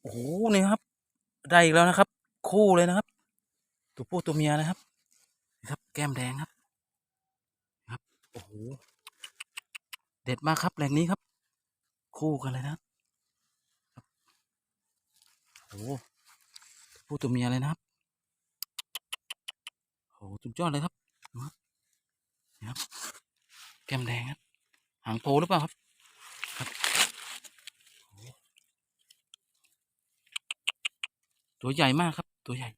โอ้โหนี่ครับ ได้อีกแล้วนะครับ คู่เลยนะครับ ตัวผู้ตัวเมียนะครับนี่ครับ แก้มแดงครับ ครับ โอ้โห เด็ดมากครับแหล่งนี้ครับ คู่กันเลยนะครับโอ้โหผู้ตัวเมียเลยนะครับ โอ้โหสุดยอดเลยครับครับนี่ครับ แก้มแดงครับ หางโพหรือเปล่าครับโอ้โห ตัวใหญ่มากครับ ตัวใหญ่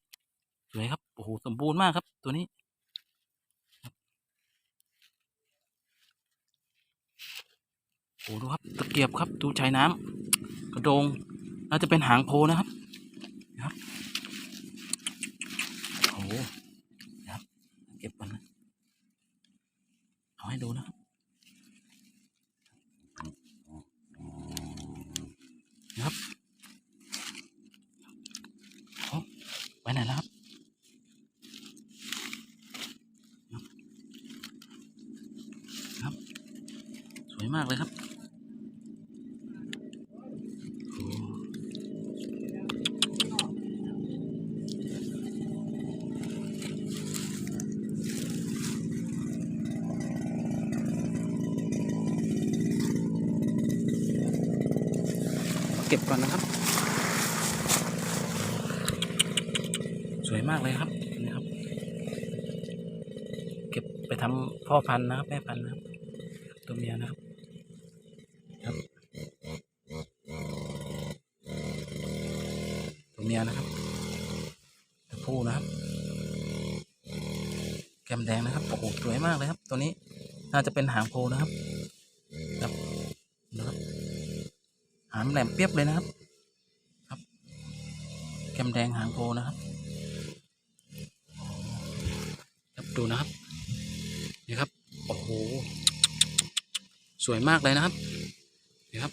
สวยครับโอ้โหสมบูรณ์มากครับ ตัวนี้โอ้โหดูครับตะเกียบครับ ดูชายน้ำกระโดงน่าจะเป็นหางโพนะครับโอ้โหนะครับเก็บก่อนนะเอาให้ดูนะครับ นะครับโอ้ไปไหนแล้วครับ ครับ ส วยมากเลยครับเก็บก่อนนะครับ สวยมากเลยครับนี่ครับ เก็บไปทำพ่อพันธุ์นะครับแม่พันธุ์นะครับตัวเมียนะครับ ตัวเมียนะครับตัวผู้นะครับ แก้มแดงนะครับโอ้โหสวยมากเลยครับ ตัวนี้น่าจะเป็นหางโพนะครับครับนะครับหางแหลมเปียบเลยนะครับ ครับ แก้มแดงหางโพนะครับครับดูนะครับนี่ครับโอ้โหสวยมากเลยนะครับนี่ครับ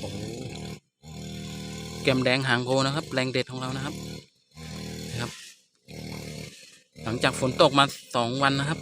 โอ้ แกมแดงหางโพนะครับ แรงเด็ดของเรานะครับนะครับ หลังจากฝนตกมาสองวันนะครับ